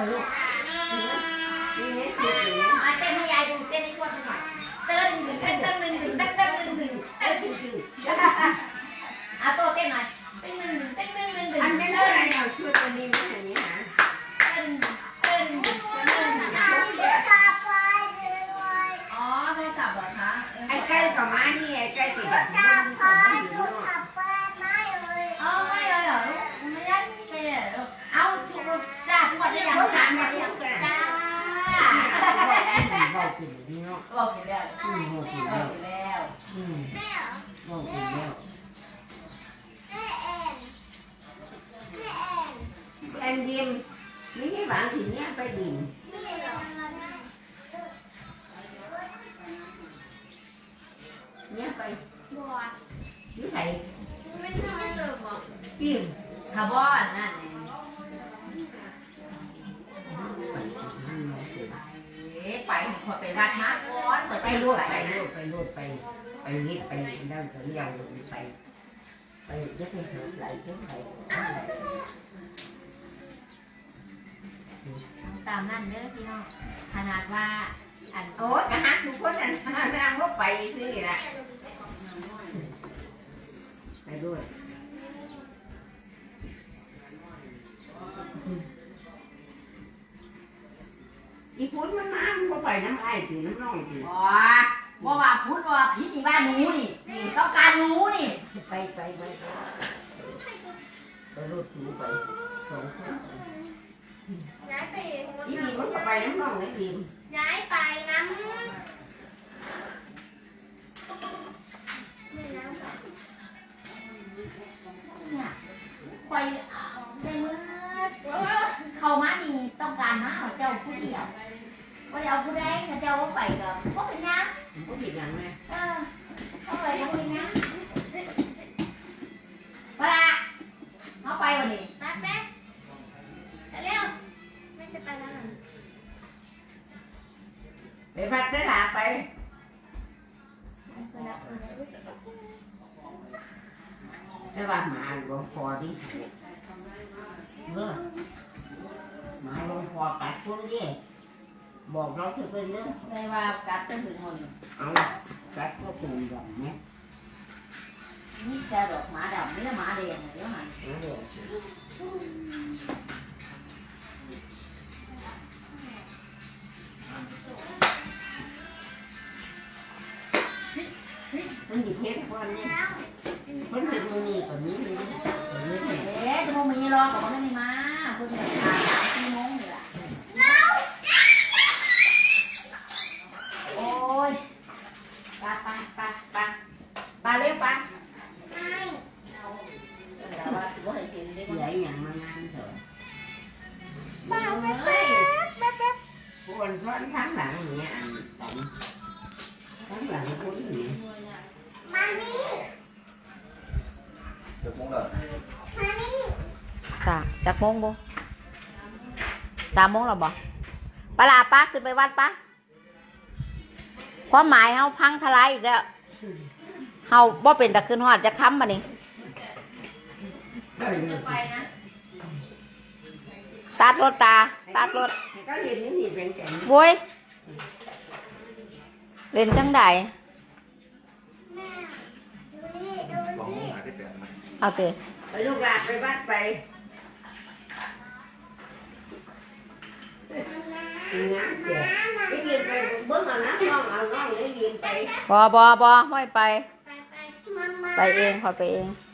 เหรอลูกนี่นี่สุดเลยมาเต้นให้ยายดูเต้นให้ทวดหน่อยเต้นหนึ่งเต้นเต้นดึงดึงเต้นเต้นดึงดึงเต้นดึงดึงเอาตัวเต้นหน่อยเต้นดึงดึงเต้นดึงดึงดึง อันนี้ เต้น อะไร ดึง เราช่วยกันดีไหมอันนี้ฮะ เต้นเต้นดึงเต้นดึงอ๋อโทรศัพท์เหรอคะ ไอ้ใกล้กับม้านี่ไอ้ใกล้ติดแบบนี้มันไม่อยู่เนาะ เอาไม่เลยเหรอลูกไม่ได้ไม่ได้เหรอเอาชุดจ้าทวดได้ยัง เขาถา จ้าม ทว มา ดได้ เรื่อ ยัง ง กัน จ้า บอกกินดีเนาะบอกอยู่แล้วอืมบอกกินบอแล้กวอยู่แล้วอืมบอกกินแล้วแอนดิมนี่ให้หวานถึงเนี้ยไปดินเนี้ยไปยี่ใส่ดิมคาร์บอนนั่นเอ๊ะไปขอไปวัดมาก่อนเปิดไปไปรรูวดดไปไปนะรวดไปรวดไปไปนิดไปด้านถึงยาวลงไปไปจะไปเหินไหลเท่าไหร่ตามนั่นเด้อพี่น้องขนาดว่าอันโอ้ยกะฮักทุกคนนั่นนางก็ไปซื้อนี่แหละไปด้วย อีพุ้นมันน้ำก็ไปน้ำไอ้ตีน้ำน้องตีว่าว่าว่าพูดว่าพี่ที่บ้านหนูนี่นี่ต้องการหนูนี่ไปไปไปไปไปรถถูไปสองคนอีบีมันก็ไปน้ำน้องไอ้บีมย้ายไปน้ำ ต้องการมาเอาเจ้าผู้เดียวว่าเอาผู้ใดถ้าเจ้าว่าไปก็บ่เป็นหยังมันก็ผิดอย่างไงเออเอาไปก็บ่เป็นหยังว่าล่ะเอาไปวันนี้แป๊บแป๊บเร็วไม่จะไปแล้วไปพัดได้หลาไปแต่ว่าหมาหลวงพอดิเลิกห มาหลวงพอปัดคนดิบอกเราถือเป็นเรื่องเลยว่ากัดจนถึงหมดนี่เอากัดก็ปูนแบบนี้นี่จะดอกหมาดำนี่ละหมาแดงเดี๋ยวหันเอาเดี๋ยวมันหยิบเพชรคนนี้คน มานี่ được món lời มานี่สาจักโมงบ่สามโมงแล้วบ่ปลาป้าขึ้นไปวัดป้าความหมายเฮาพังทลายอีกแล้วเฮาบ่เป็นตะขึ้นฮอดจะค้ำมานี่ไปนะตัดรถตาตัดรถก็เรียนนี่นี่เป็นแก่นบุ้ยเล่นจังใด แม่ดูนี่ดู còn นี่ món này cái đẹp này เอาเตะไปลูกหลานไปวัดไปงานเสียไปยินไปเบิ้งเอาน้ำน้องเอาน้องเลยยินไปบอบอบอไม่ไป ไปไปมามาไปเองขอไปเองม